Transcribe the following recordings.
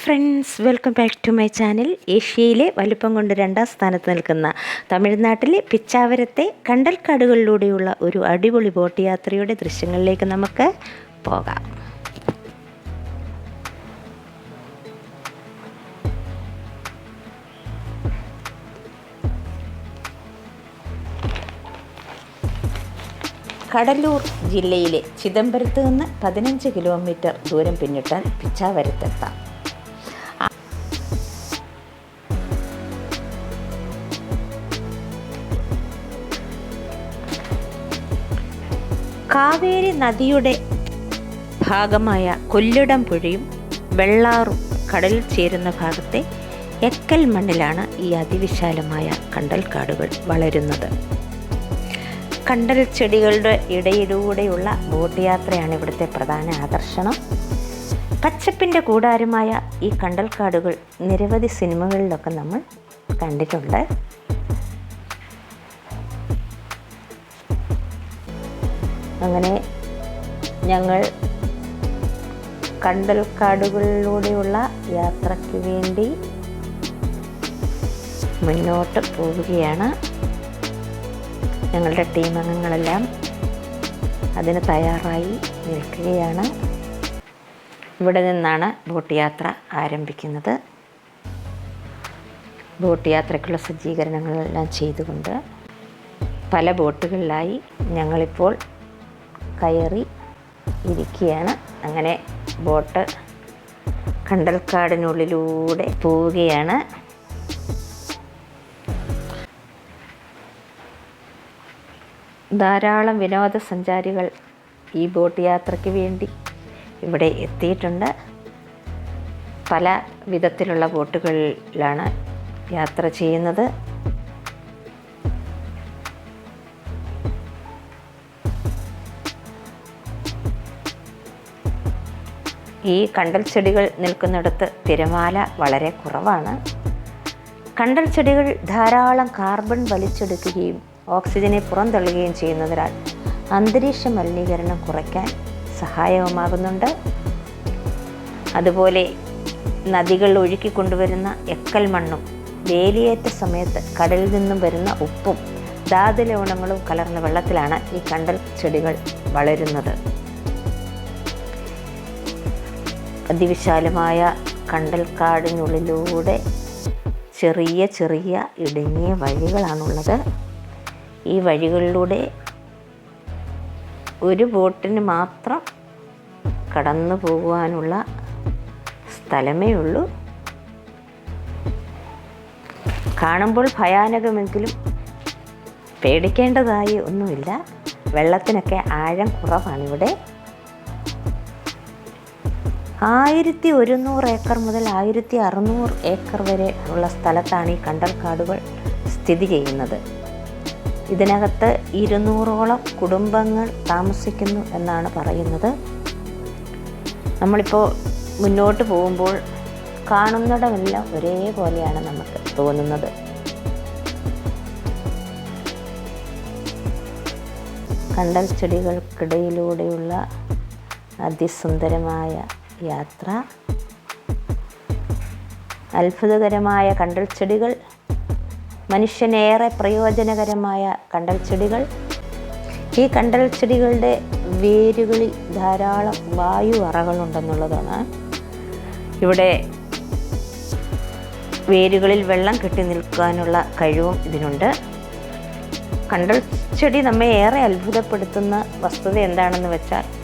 Friends welcome back to my channel ഏഷ്യയിലെ വലുപ്പം കൊണ്ട് രണ്ടാം സ്ഥാനത്ത് നിൽക്കുന്ന തമിഴ്നാട്ടിലെ പിച്ചാവരത്തെ കണ്ടൽക്കാടുകളിലൂടെയുള്ള ഒരു അടിപൊളി ബോട്ട് യാത്രയുടെ ദൃശ്യങ്ങളിലേക്ക് നമുക്ക് പോകാം. കടലൂർ ജില്ലയിലെ ചിദംബരത്ത് നിന്ന് പതിനഞ്ച് കിലോമീറ്റർ ദൂരം പിന്നിട്ടാൽ പിച്ചാവരത്തെത്താം. കാവേരി നദിയുടെ ഭാഗമായ കൊല്ലിടം പുഴയും വെള്ളാറും കടലിൽ ചേരുന്ന ഭാഗത്തെ എക്കൽ മണ്ണിലാണ് ഈ അതിവിശാലമായ കണ്ടൽക്കാടുകൾ വളരുന്നത്. കണ്ടൽ ചെടികളുടെ ഇടയിലൂടെയുള്ള ബോട്ട് യാത്രയാണ് ഇവിടുത്തെ പ്രധാന ആകർഷണം. പച്ചപ്പിന്റെ കൂടാരമായ ഈ കണ്ടൽക്കാടുകൾ നിരവധി സിനിമകളിലൊക്കെ നമ്മൾ കണ്ടിട്ടുണ്ട്. അങ്ങനെ ഞങ്ങൾ കണ്ടൽക്കാടുകളിലൂടെയുള്ള യാത്രയ്ക്ക് വേണ്ടി മുന്നോട്ട് പോവുകയാണ്. ഞങ്ങളുടെ ടീം അംഗങ്ങളെല്ലാം അതിന് തയ്യാറായി നിൽക്കുകയാണ്. ഇവിടെ നിന്നാണ് ബോട്ട് യാത്ര ആരംഭിക്കുന്നത്. ബോട്ട് യാത്രയ്ക്കുള്ള സജ്ജീകരണങ്ങളെല്ലാം ചെയ്തുകൊണ്ട് പല ബോട്ടുകളിലായി ഞങ്ങളിപ്പോൾ കയറി ഇരിക്കുകയാണ്. അങ്ങനെ ബോട്ട് കണ്ടൽക്കാടിനുള്ളിലൂടെ പോവുകയാണ്. ധാരാളം വിനോദസഞ്ചാരികൾ ഈ ബോട്ട് യാത്രയ്ക്ക് വേണ്ടി ഇവിടെ എത്തിയിട്ടുണ്ട്. പല വിധത്തിലുള്ള ബോട്ടുകളിലാണ് യാത്ര ചെയ്യുന്നത്. ഈ കണ്ടൽ ചെടികൾ നിൽക്കുന്നിടത്ത് തിരമാല വളരെ കുറവാണ്. കണ്ടൽ ചെടികൾ ധാരാളം കാർബൺ വലിച്ചെടുക്കുകയും ഓക്സിജനെ പുറന്തള്ളുകയും ചെയ്യുന്നതിനാൽ അന്തരീക്ഷ മലിനീകരണം കുറയ്ക്കാൻ സഹായകമാകുന്നുണ്ട്. അതുപോലെ നദികൾ ഒഴുക്കി കൊണ്ടുവരുന്ന എക്കൽ മണ്ണും വേലിയേറ്റ സമയത്ത് കടലിൽ നിന്നും വരുന്ന ഉപ്പും ധാതു ലവണങ്ങളും കലർന്ന വെള്ളത്തിലാണ് ഈ കണ്ടൽ ചെടികൾ വളരുന്നത്. അതിവിശാലമായ കണ്ടൽക്കാടിനുള്ളിലൂടെ ചെറിയ ചെറിയ ഇടുങ്ങിയ വഴികളാണുള്ളത്. ഈ വഴികളിലൂടെ ഒരു ബോട്ടിന് മാത്രം കടന്നു പോകുവാനുള്ള സ്ഥലമേ ഉള്ളൂ. കാണുമ്പോൾ ഭയാനകമെങ്കിലും പേടിക്കേണ്ടതായി ഒന്നുമില്ല. വെള്ളത്തിനൊക്കെ ആഴം കുറവാണിവിടെ. ആയിരത്തി ഒരുന്നൂറ് ഏക്കർ മുതൽ ആയിരത്തി അറുന്നൂറ് ഏക്കർ വരെ ഉള്ള സ്ഥലത്താണ് ഈ കണ്ടൽക്കാടുകൾ സ്ഥിതി ചെയ്യുന്നത്. ഇതിനകത്ത് ഇരുന്നൂറോളം കുടുംബങ്ങൾ താമസിക്കുന്നു എന്നാണ് പറയുന്നത്. നമ്മളിപ്പോൾ മുന്നോട്ട് പോകുമ്പോൾ കാണുന്നിടമെല്ലാം ഒരേപോലെയാണ് നമുക്ക് തോന്നുന്നത്. കണ്ടൽ ചെടികൾക്കിടയിലൂടെയുള്ള അതിസുന്ദരമായ യാത്ര. അത്ഭുതകരമായ കണ്ടൽ ചെടികൾ മനുഷ്യനേറെ പ്രയോജനകരമായ കണ്ടൽ ചെടികൾ ഈ കണ്ടൽ ചെടികളുടെ വേരുകളിൽ ധാരാളം വായു അറകളുണ്ടെന്നുള്ളതാണ്. ഇവിടെ വേരുകളിൽ വെള്ളം കെട്ടി നിൽക്കാനുള്ള കഴിവും ഇതിനുണ്ട്. കണ്ടൽ ചെടി നമ്മെ ഏറെ അത്ഭുതപ്പെടുത്തുന്ന വസ്തുത എന്താണെന്ന് വെച്ചാൽ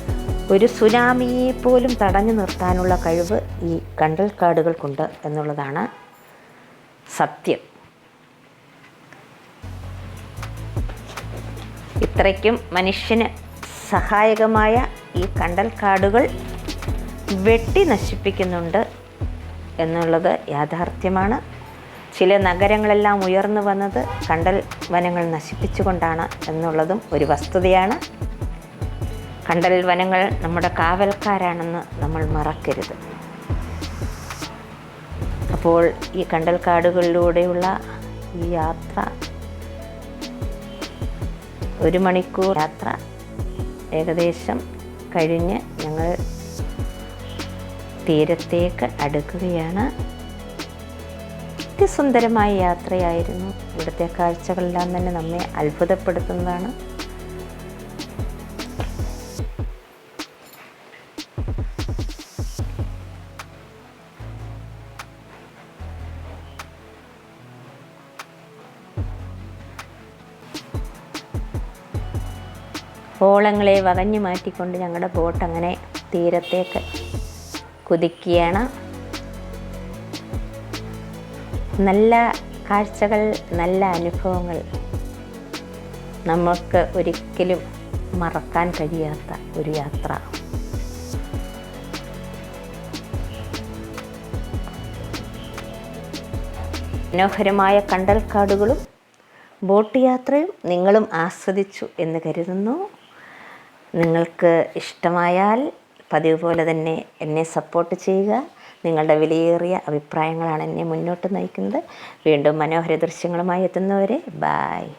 ഒരു സുനാമിയെ പോലും തടഞ്ഞു നിർത്താനുള്ള കഴിവ് ഈ കണ്ടൽക്കാടുകൾക്കുണ്ട് എന്നുള്ളതാണ് സത്യം. ഇത്രയ്ക്കും മനുഷ്യന് സഹായകമായ ഈ കണ്ടൽക്കാടുകൾ വെട്ടി നശിപ്പിക്കുന്നുണ്ട് എന്നുള്ളത് യാഥാർത്ഥ്യമാണ്. ചില നഗരങ്ങളെല്ലാം ഉയർന്നു വന്നത് കണ്ടൽ വനങ്ങൾ നശിപ്പിച്ചുകൊണ്ടാണ് എന്നുള്ളതും ഒരു വസ്തുതയാണ്. കണ്ടൽ വനങ്ങൾ നമ്മുടെ കാവൽക്കാരാണെന്ന് നമ്മൾ മറക്കരുത്. അപ്പോൾ ഈ കണ്ടൽ കാടുകളിലൂടെയുള്ള ഈ യാത്ര ഒരു മണിക്കൂർ യാത്ര ഏകദേശം കഴിഞ്ഞ് ഞങ്ങൾ തീരത്തേക്ക് അടുക്കുകയാണ്. അതിസുന്ദരമായ യാത്രയായിരുന്നു. ഇവിടുത്തെ കാഴ്ചകളെല്ലാം തന്നെ നമ്മെ അത്ഭുതപ്പെടുത്തുന്നതാണ്. ഓളങ്ങളെ വകഞ്ഞു മാറ്റിക്കൊണ്ട് ഞങ്ങളുടെ ബോട്ട് അങ്ങനെ തീരത്തേക്ക് കുതിക്കുകയാണ്. നല്ല കാഴ്ചകൾ നല്ല അനുഭവങ്ങൾ നമുക്ക് ഒരിക്കലും മറക്കാൻ കഴിയാത്ത ഒരു യാത്ര. മനോഹരമായ കണ്ടൽക്കാടുകളും ബോട്ട് യാത്രയും നിങ്ങളും ആസ്വദിച്ചു എന്ന് കരുതുന്നു. നിങ്ങൾക്ക് ഇഷ്ടമായാൽ പതിവ് പോലെ തന്നെ എന്നെ സപ്പോർട്ട് ചെയ്യുക. നിങ്ങളുടെ വിലയേറിയ അഭിപ്രായങ്ങളാണ് എന്നെ മുന്നോട്ട് നയിക്കുന്നത്. വീണ്ടും മനോഹര ദൃശ്യങ്ങളുമായി എത്തുന്നവരെ ബായ്